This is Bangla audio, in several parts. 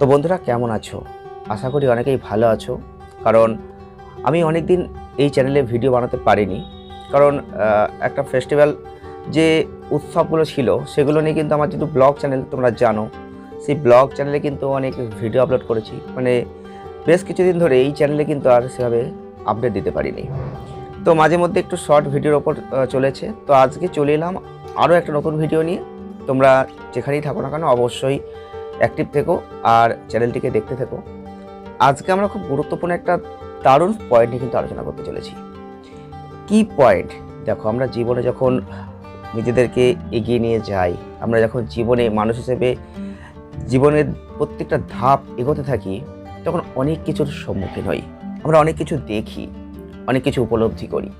তো বন্ধুরা, কেমন আছো? আশা করি অনেকেই ভালো আছো। কারণ আমি অনেক দিন এই চ্যানেলে ভিডিও বানাতে পারিনি। কারণ একটা ফেস্টিভ্যাল যে উৎসবগুলো ছিল, সেগুলো নিয়ে কিন্তু আমার যেহেতু ব্লগ চ্যানেল, তোমরা জানো, সেই ব্লগ চ্যানেলে কিন্তু অনেক ভিডিও আপলোড করেছি। মানে বেশ কিছুদিন ধরে এই চ্যানেলে কিন্তু আর সেভাবে আপডেট দিতে পারিনি। তো মাঝে মধ্যে একটু শর্ট ভিডিওর ওপর চলেছে। তো আজকে চলে এলাম আরও একটা নতুন ভিডিও নিয়ে। তোমরা যেখানেই থাকো না কেন, অবশ্যই অ্যাক্টিভ থেকো আর চ্যানেলটিকে দেখতে থেকো। আজকে আমরা খুব গুরুত্বপূর্ণ একটা দারুণ পয়েন্ট নিয়ে কিন্তু আলোচনা করতে চলেছি। কি পয়েন্ট দেখো, আমরা জীবনে যখন নিজেদেরকে এগিয়ে নিয়ে যাই, আমরা যখন জীবনে মানুষ হিসেবে জীবনের প্রত্যেকটা ধাপ এগোতে থাকি, তখন অনেক কিছুর সম্মুখীন হই। আমরা অনেক কিছু দেখি, অনেক কিছু উপলব্ধি করি।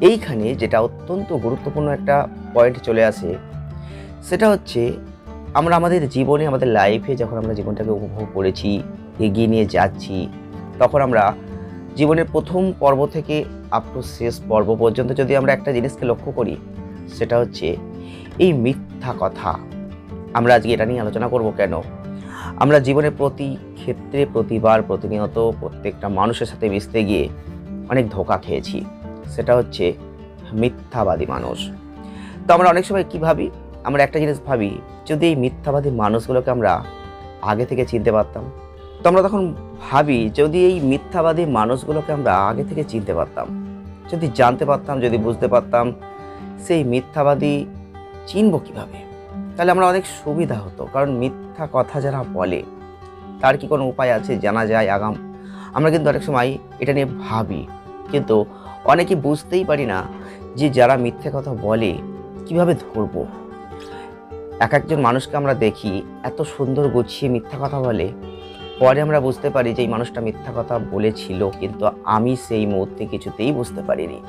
এইখানে যেটা অত্যন্ত গুরুত্বপূর্ণ একটা পয়েন্ট চলে আসে, সেটা হচ্ছে আমরা আমাদের জীবনে, আমাদের লাইফে যখন আমরা জীবনটাকে উপভোগ করেছি, এগিয়ে নিয়ে যাচ্ছি, তখন আমরা জীবনের প্রথম পর্ব থেকে আপ টু শেষ পর্ব পর্যন্ত যদি আমরা একটা জিনিসকে লক্ষ্য করি, সেটা হচ্ছে এই মিথ্যা কথা। আমরা আজকে এটা নিয়ে আলোচনা করব কেন? আমরা জীবনের প্রতি ক্ষেত্রে প্রতিবার প্রতিনিয়ত প্রত্যেকটা মানুষের সাথে মিশতে গিয়ে অনেক ধোকা খেয়েছি। সেটা হচ্ছে মিথ্যাবাদী মানুষ। তো আমরা অনেক সময় কী ভাবি? আমরা একটা জিনিস ভাবি, যদি এই মিথ্যাবাদী মানুষগুলোকে আমরা আগে থেকে চিনতে পারতাম, তো আমরা তখন ভাবি যদি এই মিথ্যাবাদী মানুষগুলোকে আমরা আগে থেকে চিনতে পারতাম, যদি জানতে পারতাম, যদি বুঝতে পারতাম সেই মিথ্যাবাদী চিনব কীভাবে? তাহলে আমরা অনেক সুবিধা হতো, কারণ মিথ্যা কথা যারা বলে, তার কি কোনো উপায় আছে জানা যায় আগাম? আমরা কিন্তু অনেক সময় এটা নিয়ে ভাবি, কিন্তু অনেকে বুঝতেই পারি না যে যারা মিথ্যে কথা বলে কীভাবে ধরবো। এক একজন মানুষকে আমরা দেখি, এত সুন্দর গুছিয়ে মিথ্যা কথা বলে। পরে আমরা বুঝতে পারি যে এই মানুষটা মিথ্যা কথা বলেছিল, কিন্তু আমি সেই মুহূর্তে কিছুতেই বুঝতে পারিনি।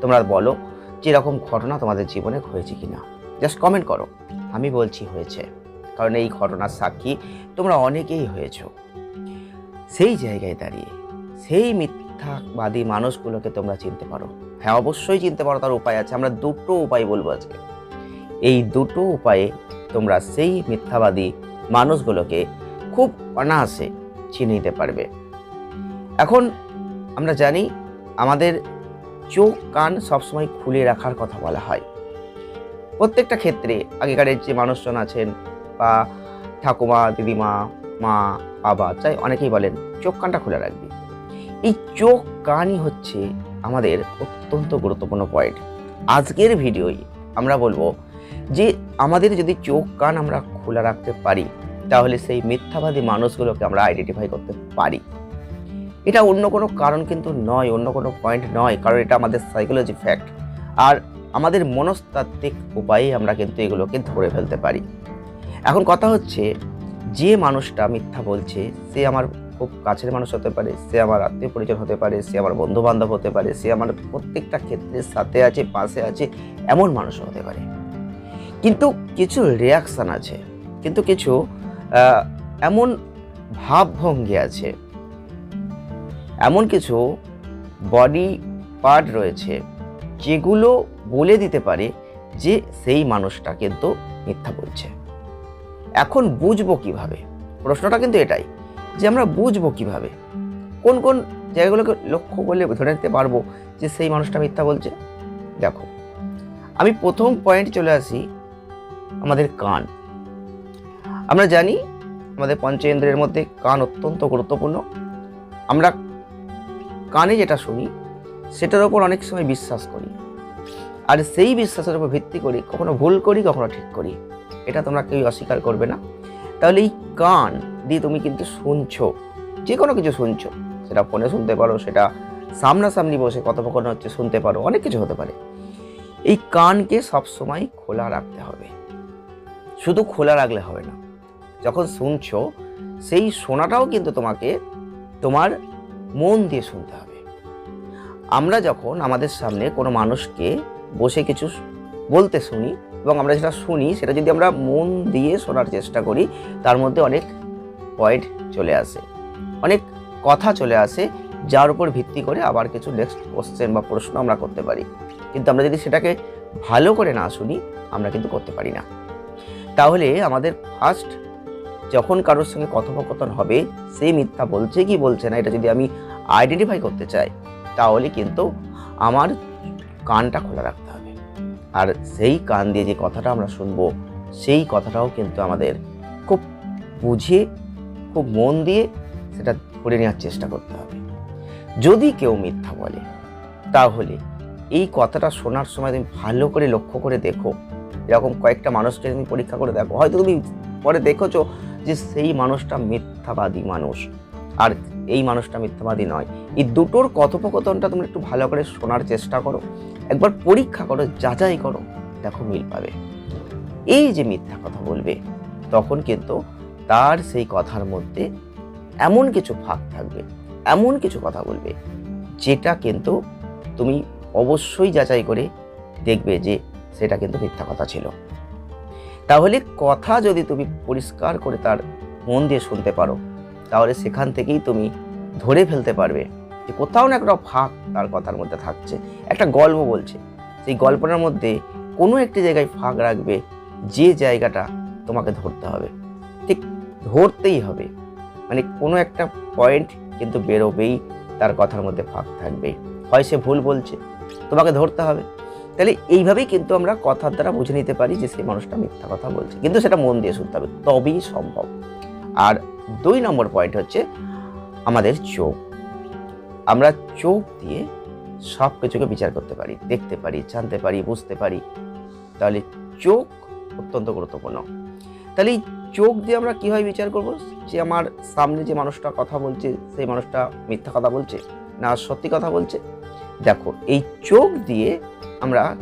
তোমরা বলো যে এরকম ঘটনা তোমাদের জীবনে হয়েছে কিনা? জাস্ট কমেন্ট করো। আমি বলছি হয়েছে। কারণ এই ঘটনার সাক্ষী তোমরা অনেকেই হয়েছ। সেই জায়গায় দাঁড়িয়ে, সেই মিথ্যাবাদী মানুষগুলোকে তোমরা চিনতে পারো। হ্যাঁ অবশ্যই চিনতে পারো, তার উপায় আছে। আমরা দুটো উপায় বলব আজকে। এই দুটো উপায়ে তোমরা সেই মিথ্যাবাদী মানুষগুলোকে খুব অনায়াসে চিনে নিতে পারবে। এখন আমরা জানি আমাদের চোখ কান সবসময় খুলে রাখার কথা বলা হয়। প্রত্যেকটা ক্ষেত্রে আগেকারের যে মানুষজন আছেন বা ঠাকুমা, দিদিমা, মা, বাবা চাই অনেকেই বলেন চোখ কানটা খুলে রাখবি। এই চোখ কানই হচ্ছে আমাদের অত্যন্ত গুরুত্বপূর্ণ পয়েন্ট আজকের ভিডিওই আমরা বলব যে আমাদের যদি চোখ কান আমরা খোলা রাখতে পারি, তাহলে সেই মিথ্যাবাদী মানুষগুলোকে আমরা আইডেন্টিফাই করতে পারি। এটা অন্য কোনো কারণ কিন্তু নয়, অন্য কোনো পয়েন্ট নয়, কারণ এটা আমাদের সাইকোলজি ফ্যাক্ট আর আমাদের মনস্তাত্ত্বিক উপায়ে আমরা কিন্তু এগুলোকে ধরে ফেলতে পারি। এখন কথা হচ্ছে, যে মানুষটা মিথ্যা বলছে, সে আমার খুব কাছের মানুষ হতে পারে, সে আমার আত্মীয় পরিজন হতে পারে, সে আমার বন্ধু বান্ধব হতে পারে, সে আমার প্রত্যেকটা ক্ষেত্রে সাথে আছে, পাশে আছে, এমন মানুষ হতে পারে। কিন্তু কিছু রিয়াকশান আছে, কিন্তু কিছু এমন ভাবভঙ্গি আছে, এমন কিছু বডি পার্ট রয়েছে যেগুলো বলে দিতে পারে যে সেই মানুষটা কিন্তু মিথ্যা বলছে। এখন বুঝব কীভাবে? প্রশ্নটা কিন্তু এটাই যে আমরা বুঝব কীভাবে? কোন কোন জায়গাগুলোকে লক্ষ্য করলে ধরে নিতে পারব যে সেই মানুষটা মিথ্যা বলছে? দেখো, আমি প্রথম পয়েন্ট চলে আসি আমাদের কান। আমরা জানি আমাদের পঞ্চেন্দ্রের মধ্যে কান অত্যন্ত গুরুত্বপূর্ণ। আমরা কানে যেটা শুনি, সেটার ওপর অনেক সময় বিশ্বাস করি। আর সেই বিশ্বাসের উপর ভিত্তি করি কখনো ভুল করি, কখনো ঠিক করি। এটা তোমরা কেউ অস্বীকার করবে না। তাহলে এই কান দিয়ে তুমি কিন্তু শুনছো। যে কোনো কিছু শুনছো। সেটা ফোনে শুনতে পারো, সেটা সামনাসামনি বসে কথোপকথন হচ্ছে, শুনতে পারো, অনেক কিছু হতে পারে। এই কানকে সবসময় খোলা রাখতে হবে। শুধু খোলা রাখলে হবে না। যখন শুনছো, সেই শোনাটাও কিন্তু তোমাকে তোমার মন দিয়ে শুনতে হবে। আমরা যখন আমাদের সামনে কোনো মানুষকে বসে কিছু বলতে শুনি এবং আমরা যেটা শুনি, সেটা যদি আমরা মন দিয়ে শোনার চেষ্টা করি, তার মধ্যে অনেক পয়েন্ট চলে আসে। অনেক কথা চলে আসে, যার উপর ভিত্তি করে আবার কিছু নেক্সট কোশ্চেন বা প্রশ্ন আমরা করতে পারি। কিন্তু আমরা যদি সেটাকে ভালো করে না শুনি, আমরা কিন্তু করতে পারি না। তাহলে আমাদের ফার্স্ট যখন কারোর সঙ্গে কথোপকথন হবে, সে মিথ্যা বলছে কি বলছে না, এটা যদি আমি আইডেন্টিফাই করতে চাই, তাহলে কিন্তু আমার কানটা খোলা রাখতে হবে। আর সেই কান দিয়ে যে কথাটা আমরা শুনব, সেই কথাটাও কিন্তু আমাদের খুব বুঝে, খুব মন দিয়ে সেটা ধরে নেওয়ার চেষ্টা করতে হবে। যদি কেউ মিথ্যা বলে, তাহলে এই কথাটা শোনার সময় তুমি ভালো করে লক্ষ্য করে দেখো এরকম কয়েকটা মানুষকে তুমি পরীক্ষা করে দেখো। হয়তো তুমি পরে দেখেছ যে সেই মানুষটা মিথ্যাবাদী মানুষ। আর এই মানুষটা মিথ্যাবাদী নয়। এই দুটোর কথোপকথনটা তুমি একটু ভালো করে শোনার চেষ্টা করো। একবার পরীক্ষা করো, যাচাই করো, দেখো মিল পাবে। এই যে মিথ্যা কথা বলবে, তখন কিন্তু তার সেই কথার মধ্যে এমন কিছু ভাগ থাকবে, এমন কিছু কথা বলবে, যেটা কিন্তু তুমি অবশ্যই যাচাই করে দেখবে যে সেটা কিন্তু মিথ্যা কথা ছিল। তাহলে কথা যদি তুমি পরিষ্কার করে তার মন দিয়ে শুনতে পারো, তাহলে সেখান থেকেই তুমি ধরে ফেলতে পারবে যে কোথাও না একটা ফাঁক তার কথার মধ্যে থাকছে। একটা গল্প বলছে, সেই গল্পটার মধ্যে কোনো একটি জায়গায় ফাঁক রাখবে যে জায়গাটা তোমাকে ধরতে হবে। ঠিক ধরতেই হবে। মানে কোনো একটা পয়েন্ট কিন্তু বেরোবেই তার কথার মধ্যে ফাঁক থাকবে। হয় সে ভুল বলছে, তোমাকে ধরতে হবে। তাহলে এইভাবেই কিন্তু আমরা কথার দ্বারা বুঝে নিতে পারি যে সেই মানুষটা মিথ্যা কথা বলছে। কিন্তু সেটা মন দিয়ে শুনতে হবে, তবেই সম্ভব। আর দুই নম্বর পয়েন্ট হচ্ছে আমাদের চোখ। আমরা চোখ দিয়ে সব কিছুকে বিচার করতে পারি, দেখতে পারি, জানতে পারি, বুঝতে পারি। তাহলে চোখ অত্যন্ত গুরুত্বপূর্ণ। তাহলে এই চোখ দিয়ে আমরা কীভাবে বিচার করব? যে আমার সামনে যে মানুষটা কথা বলছে, সেই মানুষটা মিথ্যা কথা বলছে না সত্যি কথা বলছে? দেখো, এই চোখ দিয়ে আমরা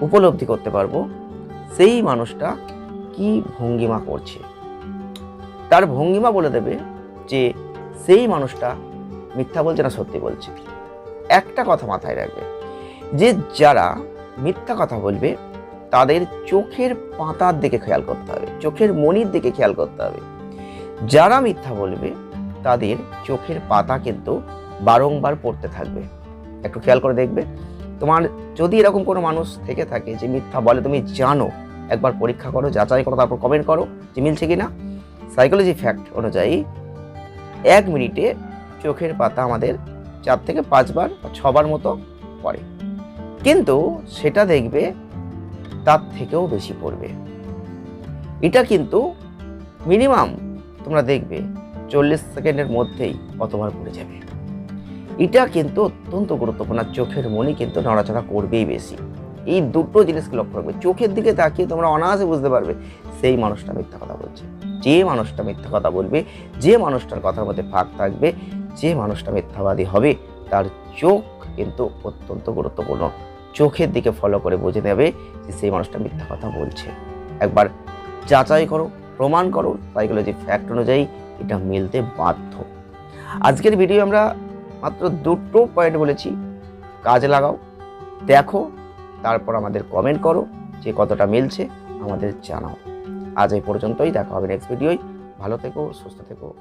উপলব্ধি করতে পারব সেই মানুষটা কি ভঙ্গিমা করছে। তার ভঙ্গিমা বলে দেবে যে সেই মানুষটা মিথ্যা বলছে না সত্যি বলছে। একটা কথা মাথায় রাখবে, যে যারা মিথ্যা কথা বলবে, তাদের চোখের পাতার দিকে খেয়াল করতে হবে, চোখের মনির দিকে খেয়াল করতে হবে। যারা মিথ্যা বলবে, তাদের চোখের পাতা কিন্তু বারংবার পড়তে থাকবে। একটু খেয়াল করে দেখবে। তোমার যদি এরকম কোনো মানুষ থেকে থাকে যে মিথ্যা বলে, তুমি জানো, একবার পরীক্ষা করো, যাচাই করো, তারপর কমেন্ট করো, যে মিলছে কি না সাইকোলজি ফ্যাক্ট অনুযায়ী এক মিনিটে চোখের পাতা আমাদের চার থেকে পাঁচবার বা ছবার মতো পড়ে। কিন্তু সেটা দেখবে তার থেকেও বেশি পড়বে। এটা কিন্তু মিনিমাম তোমরা দেখবে চল্লিশ সেকেন্ডের মধ্যেই কতবার পড়ে যাবে। এটা কিন্তু অত্যন্ত গুরুত্বপূর্ণ চোখের মনি কিন্তু নড়াচড়া করবেই বেশি। এই দুটো জিনিসকে লক্ষ্য রাখবে। চোখের দিকে তাকিয়ে তোমরা অনায়াসে বুঝতে পারবে, সেই মানুষটা মিথ্যা কথা বলছে। যে মানুষটা মিথ্যা কথা বলবে, যে মানুষটার কথার মধ্যে ফাঁক থাকবে, যে মানুষটা মিথ্যাবাদী হবে, তার চোখ কিন্তু অত্যন্ত গুরুত্বপূর্ণ। চোখের দিকে ফলো করে বুঝে নেবে যে সেই মানুষটা মিথ্যা কথা বলছে। একবার যাচাই করো, প্রমাণ করো সাইকোলজি ফ্যাক্ট অনুযায়ী এটা মিলতে বাধ্য। আজকের ভিডিও আমরা মাত্র দুটো পয়েন্ট বলেছি। কাজে লাগাও। দেখো, তারপর আমাদের কমেন্ট করো যে কতটা মিলছে আমাদের জানাও। আজ এই পর্যন্তই, দেখা হবে নেক্সট ভিডিওয় ভালো থেকো, সুস্থ থেকো।